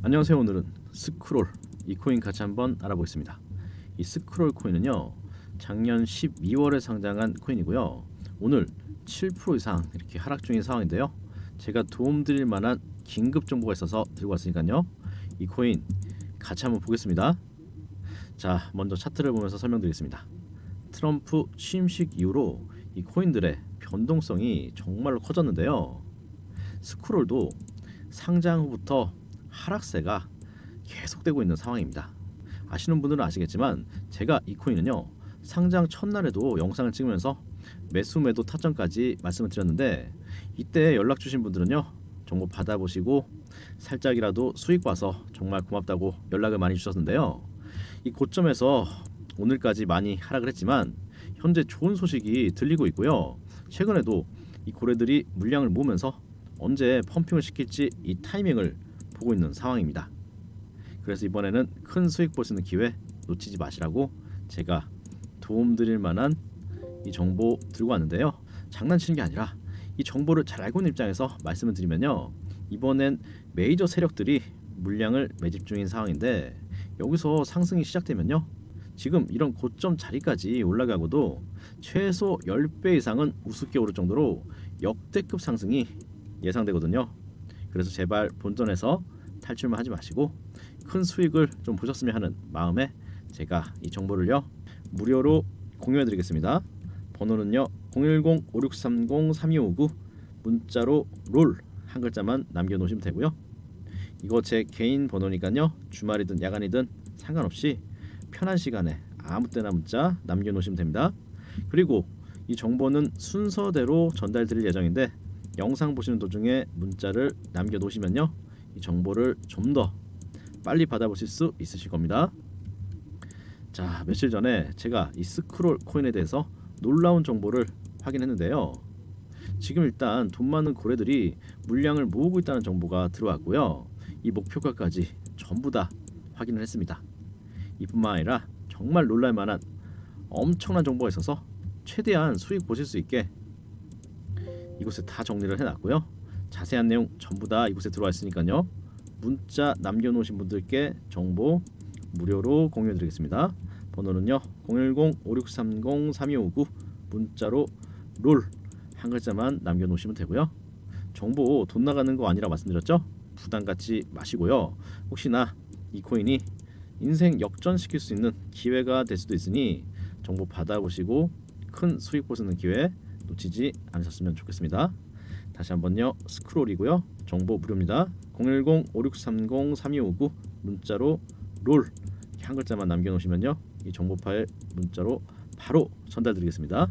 안녕하세요. 오늘은 스크롤 이 코인 같이 한번 알아보겠습니다. 이 스크롤 코인은요. 작년 12월에 상장한 코인이고요. 오늘 7% 이상 이렇게 하락 중인 상황인데요. 제가 도움드릴 만한 긴급 정보가 있어서 들고 왔으니까요. 이 코인 같이 한번 보겠습니다. 자, 먼저 차트를 보면서 설명드리겠습니다. 트럼프 취임식 이후로 이 코인들의 변동성이 정말로 커졌는데요. 스크롤도 상장 후부터 하락세가 계속되고 있는 상황입니다. 아시는 분들은 아시겠지만 제가 이 코인은요 상장 첫날에도 영상을 찍으면서 매수 매도 타점까지 말씀을 드렸는데 이때 연락 주신 분들은요 정보 받아보시고 살짝이라도 수익 봐서 정말 고맙다고 연락을 많이 주셨는데요 이 고점에서 오늘까지 많이 하락을 했지만 현재 좋은 소식이 들리고 있고요 최근에도 이 고래들이 물량을 모으면서 언제 펌핑을 시킬지 이 타이밍을 보고 있는 상황입니다. 그래서 이번에는 큰 수익 볼 수 있는 기회 놓치지 마시라고 제가 도움드릴 만한 이 정보 들고 왔는데요. 장난치는 게 아니라 이 정보를 잘 알고 있는 입장에서 말씀을 드리면요. 이번엔 메이저 세력들이 물량을 매집 중인 상황인데 여기서 상승이 시작되면요. 지금 이런 고점 자리까지 올라가고도 최소 10배 이상은 우습게 오를 정도로 역대급 상승이 예상되거든요. 그래서 제발 본전에서 탈출만 하지 마시고 큰 수익을 좀 보셨으면 하는 마음에 제가 이 정보를요 무료로 공유해 드리겠습니다. 번호는요 010-5630-3259 문자로 롤 한 글자만 남겨놓으시면 되고요. 이거 제 개인 번호니까요 주말이든 야간이든 상관없이 편한 시간에 아무 때나 문자 남겨놓으시면 됩니다. 그리고 이 정보는 순서대로 전달 드릴 예정인데 영상 보시는 도중에 문자를 남겨 놓으시면요 이 정보를 좀 더 빨리 받아보실 수 있으실 겁니다. 자 며칠 전에 제가 이 스크롤 코인에 대해서 놀라운 정보를 확인했는데요. 지금 일단 돈 많은 고래들이 물량을 모으고 있다는 정보가 들어왔고요. 이 목표가까지 전부 다 확인을 했습니다. 이뿐만 아니라 정말 놀랄 만한 엄청난 정보가 있어서 최대한 수익 보실 수 있게 이곳에 다 정리를 해놨고요. 자세한 내용 전부 다 이곳에 들어와 있으니까요. 문자 남겨놓으신 분들께 정보 무료로 공유해드리겠습니다. 번호는요 010-5630-3259 문자로 롤 한 글자만 남겨놓으시면 되고요. 정보 돈 나가는 거 아니라 말씀드렸죠? 부담 갖지 마시고요. 혹시나 이 코인이 인생 역전시킬 수 있는 기회가 될 수도 있으니 정보 받아보시고 큰 수익 보시는 기회 놓치지 않으셨으면 좋겠습니다. 다시 한번요. 스크롤이고요. 정보 무료입니다. 010-5630-3259 문자로 롤 한 글자만 남겨놓으시면요. 이 정보 파일 문자로 바로 전달드리겠습니다.